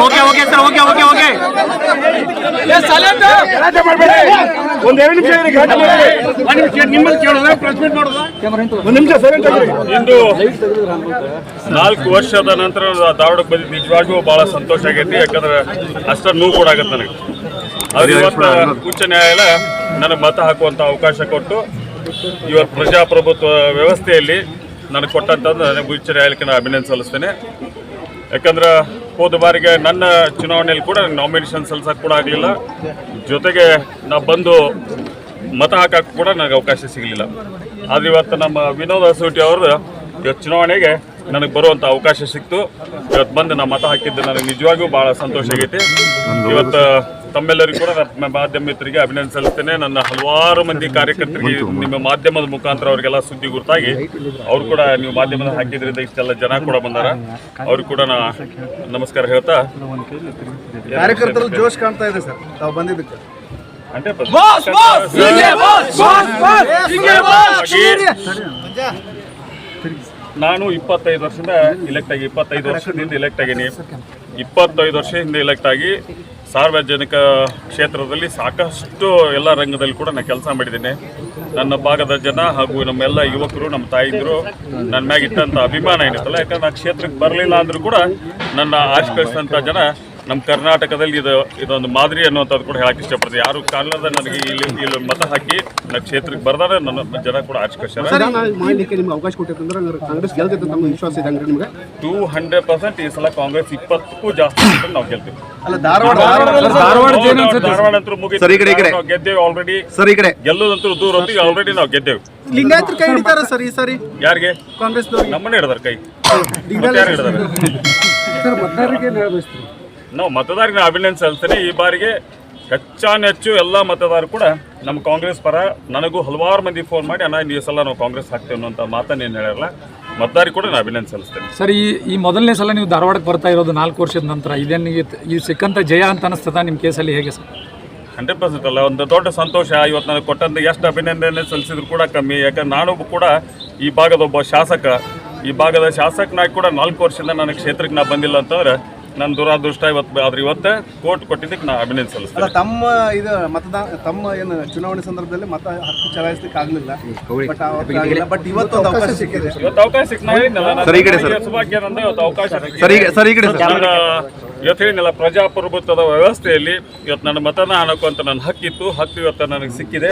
Okay okay sir okay okay okay. ಒಂದ್ ಎರಡು ನಿಮಿಷ ಇರಿ, ಗಲಾಟೆ ಮಾಡ್ಬೇಡಿ. ನಿಮ್ಮಲ್ಲಿ ಕೇಳೋದ? ಪ್ರೆಸ್ ಮೀಟ್ ಮಾಡೋದ ಒಂದ್ ನಿಮಿಷ ಸೈಲೆಂಟ್ ಆಗಿರಿ ಇಂದು ನಾಲ್ಕು ವರ್ಷದ ನಂತರ ಧಾರವಾಡಕ್ಕೆ ಬಂದಿದ್ದು ನಿಜವಾಗಿಯೂ ಬಹಳ ಸಂತೋಷ ಆಗೈತಿ. ಯಾಕಂದ್ರೆ ಅಷ್ಟ ನೋವು ಕೂಡ ಆಗತ್ತೆ ನನಗೆ. ಅವ್ರು ಇವತ್ತು ಉಚ್ಚ ನ್ಯಾಯಾಲಯ ನನಗೆ ಮತ ಹಾಕುವಂತ ಅವಕಾಶ ಕೊಟ್ಟು ಇವತ್ತು ಪ್ರಜಾಪ್ರಭುತ್ವ ವ್ಯವಸ್ಥೆಯಲ್ಲಿ ನನಗೆ ಕೊಟ್ಟಂಥದ್ದು ನನಗೆ ಉಚ್ಚ ಹೇಳಲಿಕ್ಕೆ ನಾನು ಅಭಿನಂದನೆ ಸಲ್ಲಿಸ್ತೇನೆ. ಯಾಕಂದ್ರೆ ಹೋದ ಬಾರಿಗೆ ನನ್ನ ಚುನಾವಣೆಯಲ್ಲಿ ಕೂಡ ನಾಮಿನೇಷನ್ ಸಲ್ಲಿಸೋಕೆ ಕೂಡ ಆಗಲಿಲ್ಲ. ಜೊತೆಗೆ ನಾ ಬಂದು ಮತ ಹಾಕಕ್ಕೆ ಕೂಡ ನನಗೆ ಅವಕಾಶ ಸಿಗಲಿಲ್ಲ. ಆದರೆ ಇವತ್ತು ನಮ್ಮ ವಿನೋದ್ ಹಸೂಟಿ ಅವರು ಇವತ್ತು ಚುನಾವಣೆಗೆ ನನಗೆ ಬರುವಂಥ ಅವಕಾಶ ಸಿಕ್ತು. ಇವತ್ತು ಬಂದು ನಾ ಮತ ಹಾಕಿದ್ದು ನನಗೆ ನಿಜವಾಗಿಯೂ ಭಾಳ ಸಂತೋಷ ಆಗೈತಿ. ಇವತ್ತು ತಮ್ಮೆಲ್ಲರಿಗೂ ಕೂಡ ನನ್ನ ಮಾಧ್ಯಮ ಮಿತ್ರರಿಗೆ ಅಭಿನಂದನೆ ಸಲ್ಲಿಸ್ತೇನೆ. ನನ್ನ ಹಲವಾರು ಮಂದಿ ಕಾರ್ಯಕರ್ತರಿಗೆ ನಿಮ್ಮ ಮಾಧ್ಯಮದ ಮುಖಾಂತರ ಅವರಿಗೆಲ್ಲ ಸುದ್ದಿ ಗುರುತಾಗಿ ಅವ್ರು ಕೂಡ ನೀವು ಮಾಧ್ಯಮದ ಹಾಕಿದ್ರಿಂದ ಇಷ್ಟೆಲ್ಲ ಜನ ಕೂಡ ಬಂದಾರ. ಅವ್ರಿಗೆ ಕೂಡ ನಾ ನಮಸ್ಕಾರ ಹೇಳ್ತಾ ಕಾರ್ಯಕರ್ತರು ಜೋಶ್ ಕಾಣ್ತಾ ಇದೆ ಸರ್. ತಾವು ಬಂದಿದ್ದಕ್ಕೆ. ಅಂದ್ರೆ ನಾನು ಇಪ್ಪತ್ತೈದು ವರ್ಷದಿಂದ ಇಲೆಕ್ಟ್ ಆಗಿ ಇಪ್ಪತ್ತೈದು ವರ್ಷದಿಂದ ಇಲೆಕ್ಟ್ ಆಗೀನಿ ಇಪ್ಪತ್ತೈದು ವರ್ಷದಿಂದ ಇಲೆಕ್ಟ್ ಆಗಿ ಸಾರ್ವಜನಿಕ ಕ್ಷೇತ್ರದಲ್ಲಿ ಸಾಕಷ್ಟು ಎಲ್ಲ ರಂಗದಲ್ಲಿ ಕೂಡ ನಾನು ಕೆಲಸ ಮಾಡಿದ್ದೀನಿ. ನನ್ನ ಭಾಗದ ಜನ ಹಾಗೂ ನಮ್ಮೆಲ್ಲ ಯುವಕರು, ನಮ್ಮ ತಾಯಿಂದರು ನನ್ನ ಮ್ಯಾಗಿಟ್ಟಂಥ ಅಭಿಮಾನ ಏನಿತ್ತಲ್ಲ, ಯಾಕಂದ್ರೆ ಆ ಕ್ಷೇತ್ರಕ್ಕೆ ಬರಲಿಲ್ಲ ಅಂದರೂ ಕೂಡ ನನ್ನ ಆಶ್ಕರಿಸಿದಂಥ ಜನ ನಮ್ಮ ಕರ್ನಾಟಕದಲ್ಲಿ ಇದು ಇದೊಂದು ಮಾದರಿ ಅನ್ನುವಂಥದ್ದು ಕೂಡ ಹೇಳಕ್ಕೆ ಇಷ್ಟಪಡ್ತೀವಿ ಯಾರು ಕಾರಣದ ನನಗೆ ಇಲ್ಲಿ ಇಲ್ಲಿ ಮತ ಹಾಕಿ ನನ್ನ ಕ್ಷೇತ್ರಕ್ಕೆ ಬರ್ದಾರೆ ನನ್ನ ಜನ ಕೂಡ ಆಶ್ಕರ್ಷ ಟೂ ಹಂಡ್ರೆಡ್ ಪರ್ಸೆಂಟ್ ಈ ಸಲ ಕಾಂಗ್ರೆಸ್ ಇಪ್ಪತ್ತಕ್ಕೂ ಜಾಸ್ತಿ ನಾವು ಗೆಲ್ತೀವಿ. ಅಲ್ಲ ಧಾರವಾಡ ಧಾರವಾಡ ಧಾರವಾಡ ಅಂತೂ ಮುಗಿತು. ಸರ್, ಈ ಕಡೆ, ಈ ಕಡೆ. ನಾವು ಗೆದ್ದೇವೆ ಆಲ್ರೆಡಿ ಸರ್ ಈ ಕಡೆ. ಗೆಲ್ಲೋದಂತೂ ದೂರ ಹೊತ್ತಿಗೆ ಆಲ್ರೆಡಿ ನಾವು ಗೆದ್ದೇವೆ. ಲಿಂಗಾಯತ್ರ ಕೈ ಹಿಡಿತಾರ ಸರ್ ಈ ಸಾರಿ? ಯಾರಿಗೆ? ಕಾಂಗ್ರೆಸ್ ನಮ್ಮನ್ನೇ ಹಿಡಿದಾರೆ ಕೈ. ಯಾರು ಹಿಡಿದಾರೆ? ಸರ್ ಮತದಾರರಿಗೆ ನಾವು ಮತದಾರರಿಗೆ ಅಭಿನಂದನೆ ಸಲ್ತೀನಿ ಈ ಬಾರಿಗೆ ಹೆಚ್ಚಾನೆಚ್ಚು ಎಲ್ಲ ಮತದಾರರು ಕೂಡ ನಮ್ಮ ಕಾಂಗ್ರೆಸ್ ಪರ ನನಗೂ ಹಲವಾರು ಮಂದಿ ಫೋನ್ ಮಾಡಿ ಅಣ್ಣ ಈ ಸಲ ನಾವು ಕಾಂಗ್ರೆಸ್ ಹಾಕ್ತೇವೆ ಅನ್ನೋಂಥ ಮಾತನ್ನು ಏನು ಹೇಳಲ್ಲ ಮತದಾರಿ ಕೂಡ ನಾನು ಅಭಿನಂದನೆ ಸಲ್ಲಿಸ್ತೇನೆ. ಸರ್ ಈ ಈ ಮೊದಲನೇ ಸಲ ನೀವು ಧಾರವಾಡಕ್ಕೆ ಬರ್ತಾ ಇರೋದು ನಾಲ್ಕು ವರ್ಷದ ನಂತರ ಇದನ್ನು ಈ ಸಿಕ್ಕಂಥ ಜಯ ಅಂತ ಅನಿಸ್ತದ ನಿಮ್ಮ ಕೇಸಲ್ಲಿ ಹೇಗೆ ಸರ್? ಹಂಡ್ರೆಡ್ ಪರ್ಸೆಂಟ್ ಅಲ್ಲ ಒಂದು ದೊಡ್ಡ ಸಂತೋಷ. ಇವತ್ತು ನನಗೆ ಕೊಟ್ಟಂತ ಎಷ್ಟು ಅಭಿನಂದನೆ ಸಲ್ಲಿಸಿದ್ರು ಕೂಡ ಕಮ್ಮಿ. ಯಾಕಂದ್ರೆ ನಾನು ಕೂಡ ಈ ಭಾಗದ ಒಬ್ಬ ಶಾಸಕ. ಈ ಭಾಗದ ಶಾಸಕನಾಗಿ ಕೂಡ ನಾಲ್ಕು ವರ್ಷದಿಂದ ನನಗೆ ಕ್ಷೇತ್ರಕ್ಕೆ ನಾನು ಬಂದಿಲ್ಲ ಅಂತಂದ್ರೆ ನನ್ನ ದುರಾದೃಷ್ಟ ಇವತ್ತು ಆದ್ರೆ ಇವತ್ತೇ ಕೋರ್ಟ್ ಕೊಟ್ಟಿದ್ದಕ್ಕೆ ನಾ ಅಭಿನಂದನೆ ಅಲ್ಲ ಸಲ್ಲಿಸ್ತೇನೆ ತಮ್ಮ ಇದು ಮತದಾನ ತಮ್ಮ ಏನು ಚುನಾವಣೆ ಸಂದರ್ಭದಲ್ಲಿ ಮತ ಹಕ್ಕು ಚಲಾಯಿಸಲಿಕ್ಕೆ ಆಗಲಿಲ್ಲ. ಬಟ್ ಬಟ್ ಇವತ್ತೊಂದು ಅವಕಾಶ ಸಿಕ್ಕಿದೆ. ಇವತ್ತು ಅವಕಾಶ ಸಿಕ್ಕ ನನ್ನ ಸೌಭಾಗ್ಯನಂದ ಇವತ್ತು ಅವಕಾಶ ಸಿಕ್ಕಿದೆ. ಸರ್ ಈ ಕಡೆ ನನ್ನ ಇವತ್ತು ಹೇಳಿನಲ್ಲ ಪ್ರಜಾಪ್ರಭುತ್ವದ ವ್ಯವಸ್ಥೆಯಲ್ಲಿ ಇವತ್ತು ನನ್ನ ಮತನ ಹಾಕೋಂತ ನನ್ನ ಹಕ್ಕಿತ್ತು. ಹಕ್ಕು ಇವತ್ತು ನನಗೆ ಸಿಕ್ಕಿದೆ.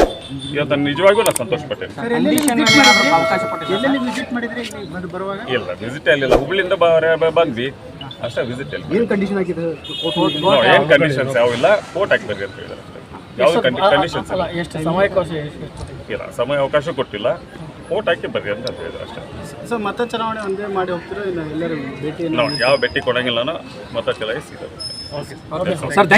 ಇವತ್ತು ನಾನು ನಿಜವಾಗ್ಲೂ ನಾನು ಸಂತೋಷ ಪಟ್ಟೆ ಇಲ್ಲ ವಿಸಿಟ್ ಅಲ್ಲಿಲ್ಲ ಹುಬ್ಳಿಯಿಂದ ಬಂದ್ವಿ. ಅಷ್ಟೇ ವಿಸಿಟ್ ಏನು ಕಂಡೀಷನ್ ಆಗಿದೆ ಏನು ಕಂಡೀಷನ್ಸ್ ಯಾವಿಲ್ಲ ಕೋರ್ಟ್ ಹಾಕ್ಬೇಕು ಅಂತ ಹೇಳಿದ್ರೆ ಯಾವ ಯಾವ್ದು ಕಂಡೀಷನ್ಸ್ ಇಲ್ಲ. ಎಷ್ಟು ಸಮಯಾವಕಾಶ ಇಲ್ಲ ಸಮಯ ಅವಕಾಶ ಕೊಟ್ಟಿಲ್ಲ. ಕೋರ್ಟ್ ಹಾಕಿ ಬರ್ರಿ ಅಂತ ಹೇಳಿದ್ರು ಅಷ್ಟೇ. ಸರ್ ಮತ ಚಲಾವಣೆ ಒಂದೇ ಮಾಡಿ ಹೋಗ್ತೀರಾ ಇಲ್ಲ ಎಲ್ಲರೂ ಭೇಟಿ ಯಾವ ಭೇಟಿ ಕೊಡಂಗಿಲ್ಲ ಮತ ಚಲಾಯಿಸಿ. Sir thank